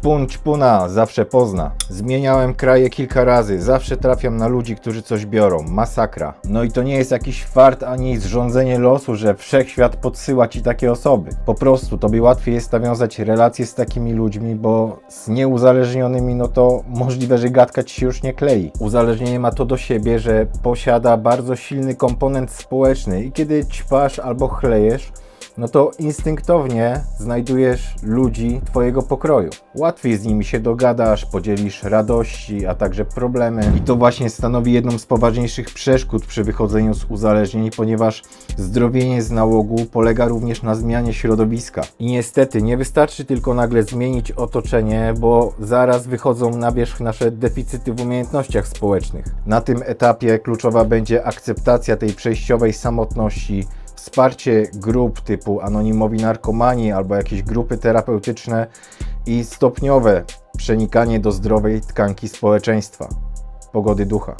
Ćpun ćpuna zawsze pozna. Zmieniałem kraje kilka razy, zawsze trafiam na ludzi, którzy coś biorą. Masakra. No i to nie jest jakiś fart ani zrządzenie losu, że wszechświat podsyła ci takie osoby. Po prostu tobie łatwiej jest nawiązać relacje z takimi ludźmi, bo z nieuzależnionymi, no to możliwe, że gadka ci się już nie klei. Uzależnienie ma to do siebie, że posiada bardzo silny komponent społeczny i kiedy ćpasz albo chlejesz, no to instynktownie znajdujesz ludzi Twojego pokroju. Łatwiej z nimi się dogadasz, podzielisz radości, a także problemy. I to właśnie stanowi jedną z poważniejszych przeszkód przy wychodzeniu z uzależnień, ponieważ zdrowienie z nałogu polega również na zmianie środowiska. I niestety nie wystarczy tylko nagle zmienić otoczenie, bo zaraz wychodzą na wierzch nasze deficyty w umiejętnościach społecznych. Na tym etapie kluczowa będzie akceptacja tej przejściowej samotności, wsparcie grup typu anonimowi narkomani albo jakieś grupy terapeutyczne i stopniowe przenikanie do zdrowej tkanki społeczeństwa, pogody ducha.